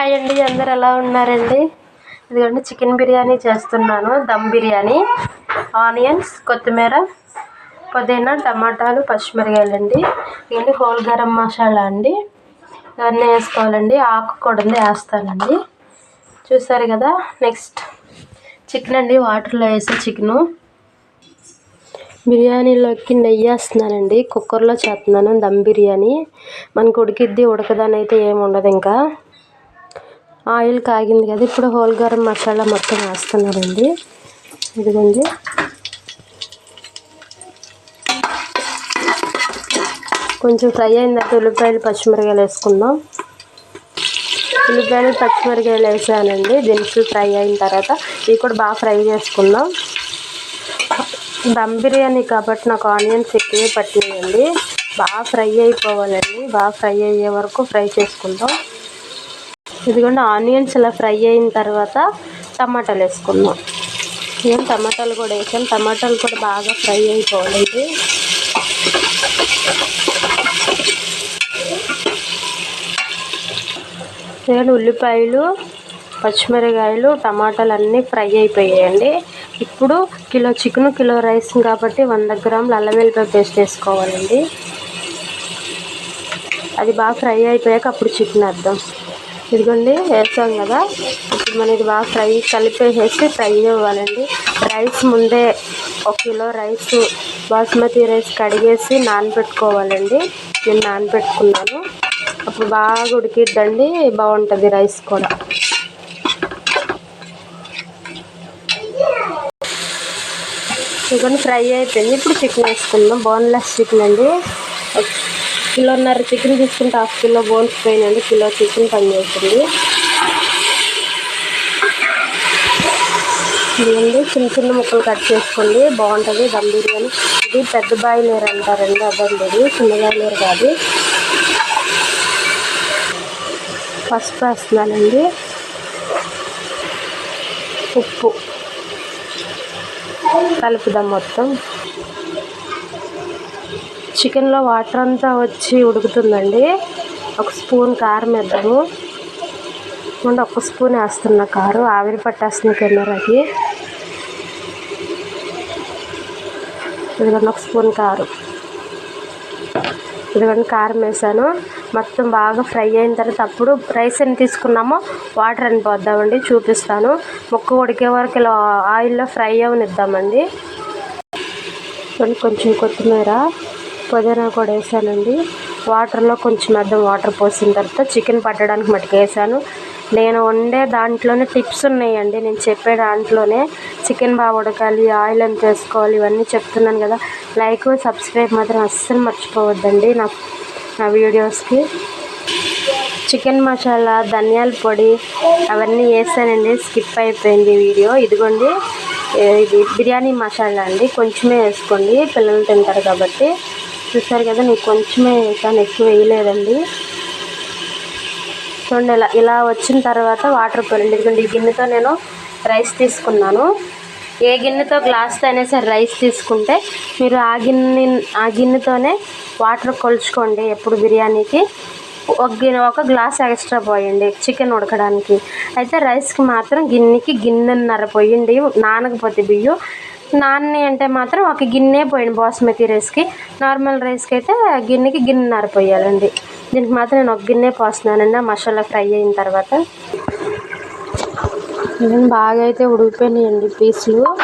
Hi అండి అందరు ఎలా ఉన్నారండి? ఇదిగోండి చికెన్ బిర్యానీ చేస్తున్నాను దమ్ బిర్యానీ ఆనియన్స్ కొత్తిమీర పుదీనా టమాటాలు పచ్చిమిరకాయలు అండి ఇవన్నీ హోల్ గరం మసాలా అండి. ఇవన్నీ వేసుకోవాలండి ఆకు కొడంది ఉంది వేస్తానండి. చూసారు కదా నెక్స్ట్ చికెన్ అండి వాటర్లో వేసే చికెను. బిర్యానీలోకి నెయ్యి వేస్తున్నానండి కుక్కర్లో చేస్తున్నాను దమ్ బిర్యానీ. మనకు ఉడికిద్ది ఉడకదని అయితే ఏమి ఉండదు ఇంకా. ఆయిల్ కాగింది కదా ఇప్పుడు హోల్ గరం మసాలా మొత్తం వేస్తున్నారండి. ఇదిగోండి. కొంచెం ఫ్రై అయిన తర్వాత ఉల్లిపాయలు పచ్చిమిరకాయలు వేసుకుందాం. ఉల్లిపాయలు పచ్చిమిరకాయలు వేసానండి. దినుసులు ఫ్రై అయిన తర్వాత ఇవి కూడా బాగా ఫ్రై చేసుకుందాం. దమ్ బిర్యానీ కాబట్టి నాకు ఆనియన్స్ ఎక్కువే పట్టినాయండి. బాగా ఫ్రై అయిపోవాలండి. బాగా ఫ్రై అయ్యే వరకు ఫ్రై చేసుకుందాం. ఇదిగోండి ఆనియన్స్ ఇలా ఫ్రై అయిన తర్వాత టమాటాలు వేసుకుందాం. ఏం టమాటాలు కూడా వేసాం. టమాటాలు కూడా బాగా ఫ్రై అయిపోవాలండి నేను ఉల్లిపాయలు పచ్చిమిరకాయలు టమాటాలు అన్నీ ఫ్రై అయిపోయాయండి. ఇప్పుడు కిలో చికెన్ కిలో రైస్ కాబట్టి వంద గ్రాములు అల్లం వెల్లిపాయ పేస్ట్ వేసుకోవాలండి. అది బాగా ఫ్రై అయిపోయాక అప్పుడు చికెన్ వేద్దాం. ఇదిగోండి వేసాం కదా. ఇప్పుడు మనం ఇది బాగా ఫ్రై కలిపేసేసి ఫ్రై ఇవ్వాలండి. రైస్ ముందే ఒక కిలో రైస్ బాస్మతి రైస్ కడిగేసి నానబెట్టుకోవాలండి. నేను నానబెట్టుకున్నాను. అప్పుడు బాగా ఉడికిద్దండి బాగుంటుంది రైస్ కూడా. చికెన్ ఫ్రై అయిపోయింది. ఇప్పుడు చికెన్ వేసుకుందాం. బోన్లెస్ చికెన్ అండి. కిలోన్నర చికెన్ తీసుకుంటే హాఫ్ కిలో బోన్స్ పోయినండి కిలో చికెన్ పనిచేస్తుంది. దీన్ని చిన్న చిన్న ముక్కలు కట్ చేసుకోండి. బాగుంటుంది దమ్ బిర్యానీ. ఇది పెద్ద బాయిలేరు అంటారండి అదండి ఇది. చిన్న బాయిలేరు కాదు. పసుపు వేస్తున్నానండి. ఉప్పు. కలుపుదాం మొత్తం. చికెన్లో వాటర్ అంతా వచ్చి ఉడుకుతుందండి. ఒక స్పూన్ కారం వేద్దాము. ముందు ఒక స్పూన్ వేస్తున్న కారు ఆవిరి పట్టేస్తుంది కెమెరాకి. ఇదిగోండి ఒక స్పూన్ కారు. ఇదిగోండి కారం వేసాను. మొత్తం బాగా ఫ్రై అయిన తర్వాత అప్పుడు రైస్ ఎన్ని తీసుకున్నామో వాటర్ అని పోద్దామండి చూపిస్తాను. ముక్క ఉడికే వరకు ఇలా ఆయిల్లో ఫ్రై అవనిద్దామండి. కొంచెం కొత్తిమీర. పుదీనా కూడా వేసానండి. వాటర్లో కొంచెం అర్థం వాటర్ పోసిన తర్వాత చికెన్ పట్టడానికి మట్టుకు వేసాను. నేను వండే దాంట్లోనే టిప్స్ ఉన్నాయండి. నేను చెప్పే దాంట్లోనే చికెన్ బాగా ఉడకాలి ఆయిల్ ఎంత వేసుకోవాలి ఇవన్నీ చెప్తున్నాను కదా. లైక్ సబ్స్క్రైబ్ మాత్రం అస్సలు మర్చిపోవద్దండి నా నా వీడియోస్కి. చికెన్ మసాలా ధనియాల పొడి అవన్నీ వేసానండి. స్కిప్ అయిపోయింది వీడియో. ఇదిగోండి ఇది బిర్యానీ మసాలా అండి. కొంచెమే వేసుకోండి. పిల్లలు తింటారు కాబట్టి. చూసారు కదా నీకు కొంచెమే వేసాను ఎక్కువ వేయలేదండి. చూడండి ఇలా ఇలా వచ్చిన తర్వాత వాటర్ పోయండి ఎందుకంటే ఈ గిన్నెతో నేను రైస్ తీసుకున్నాను. ఏ గిన్నెతో గ్లాస్తో అయినా సరే రైస్ తీసుకుంటే మీరు ఆ గిన్నె ఆ గిన్నెతోనే వాటర్ కొలుచుకోండి ఎప్పుడు బిర్యానీకి. ఒక గిన్నె ఒక గ్లాస్ ఎక్స్ట్రా పోయండి చికెన్ ఉడకడానికి. అయితే రైస్కి మాత్రం గిన్నెకి గిన్నెన్నర పోయండి నానకపోతే బియ్యం. నాన్ని అంటే మాత్రం ఒక గిన్నె పోయింది బాస్మతి రైస్కి. నార్మల్ రైస్కి అయితే గిన్నెకి గిన్నెన్నర పోయాలండి. దీనికి మాత్రం నేను ఒక గిన్నె పోస్తున్నానండి. ఆ మసాలా ఫ్రై అయిన తర్వాత బాగా అయితే ఉడికిపోయినాయండి పీసులు.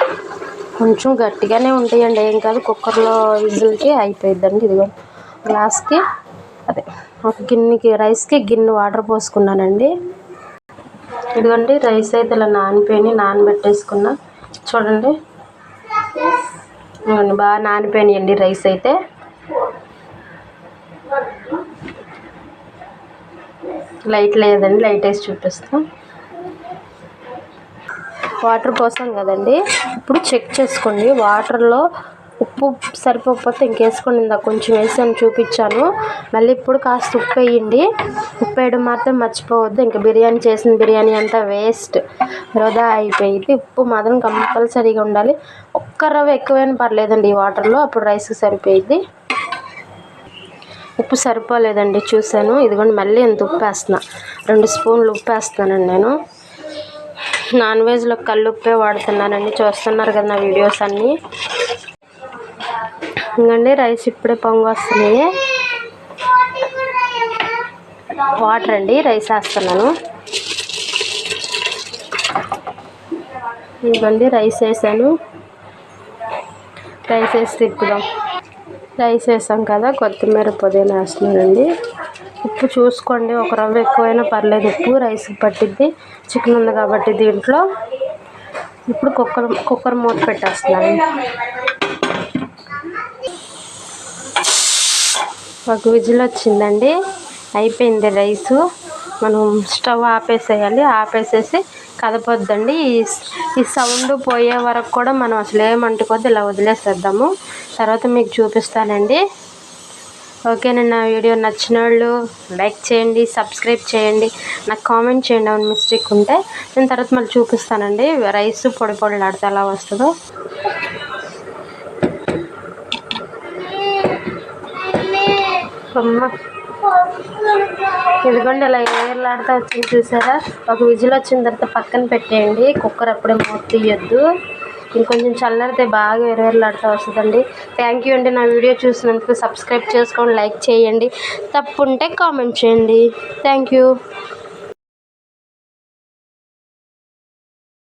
కొంచెం గట్టిగానే ఉంటాయండి. ఏం కాదు కుక్కర్లో విజిల్కి అయిపోయిద్దండి. ఇదిగో గ్లాస్కి అదే ఒక గిన్నెకి రైస్కి గిన్నె వాటర్ పోసుకున్నానండి. ఇదిగోండి రైస్ అయితే ఇలా నానిపోయి నానబెట్టేసుకున్నా. చూడండి బాగా నానిపోయినాయండి రైస్ అయితే. లైట్ లేదండి లైట్ వేసి చూపిస్తాం. వాటర్ పోసాం కదండి. ఇప్పుడు చెక్ చేసుకోండి వాటర్లో ఉప్పు సరిపోకపోతే ఇంకేసుకోండి ఇందాక కొంచెం వేసాను చూపించాను. మళ్ళీ ఇప్పుడు కాస్త ఉప్పు వేయండి. ఉప్పు వేయడం మాత్రం మర్చిపోవద్దు. ఇంకా బిర్యానీ చేసిన బిర్యానీ అంతా వేస్ట్. వృధా అయిపోయింది. ఉప్పు మాత్రం కంపల్సరీగా ఉండాలి. ఒక్క రవ్వ ఎక్కువైనా పర్లేదండి ఈ వాటర్లో. అప్పుడు రైస్కి సరిపోయింది. ఉప్పు సరిపోలేదండి చూశాను. ఇదిగోండి మళ్ళీ ఎంత ఉప్పు వేస్తున్నా. రెండు స్పూన్లు ఉప్పు వేస్తున్నానండి నేను. నాన్ వెజ్లో కళ్ళు ఉప్పే వాడుతున్నానండి. చూస్తున్నారు కదా నా వీడియోస్ అన్నీ. ఇంకండి రైస్ ఇప్పుడే పొంగి వస్తున్నాయి వాటర్ అండి రైస్ వేస్తున్నాను. ఇదిగోండి రైస్ వేసాను. రైస్ వేసి తిప్పుదాం రైస్ వేసాం కదా కొత్తిమీర పుదీనా వేస్తున్నానండి. ఉప్పు చూసుకోండి ఒక రవ్వ ఎక్కువైనా పర్లేదు ఉప్పు రైస్ పట్టిద్ది. చికెన్ ఉంది కాబట్టి దీంట్లో. ఇప్పుడు కుక్కర్ కుక్కర్ మూత పెట్టేస్తున్నాను. ఒక విజిల్ వచ్చిందండి. అయిపోయింది రైసు. మనం స్టవ్ ఆపేసేయాలి. ఆపేసేసి కదపొద్దండి. ఈ ఈ సౌండ్ పోయే వరకు కూడా మనం అసలు ఏమంటుకోద్దు ఇలా వదిలేసేద్దాము. తర్వాత మీకు చూపిస్తానండి. ఓకేనండి నా వీడియో నచ్చిన వాళ్ళు లైక్ చేయండి సబ్స్క్రైబ్ చేయండి. నాకు కామెంట్ చేయండి అవును మిస్టేక్ ఉంటే. నేను తర్వాత మళ్ళీ చూపిస్తానండి. రైస్ పొడి పొడిలాడితే ఎలా వస్తుందో. అమ్మ ఇదిగోండి ఇలా ఏర్లాడుతూ వచ్చింది చూసారా? ఒక విజిల్ వచ్చిన తర్వాత పక్కన పెట్టేయండి. కుక్కర్ అప్పుడే మూత తీయొద్దు. ఇంకొంచెం చల్లారితే బాగా ఎర్రలాడుతూ వస్తుందండి. థ్యాంక్ యూ అండి నా వీడియో చూసినందుకు. సబ్స్క్రైబ్ చేసుకోండి లైక్ చేయండి. తప్పు ఉంటే కామెంట్ చేయండి. Thank you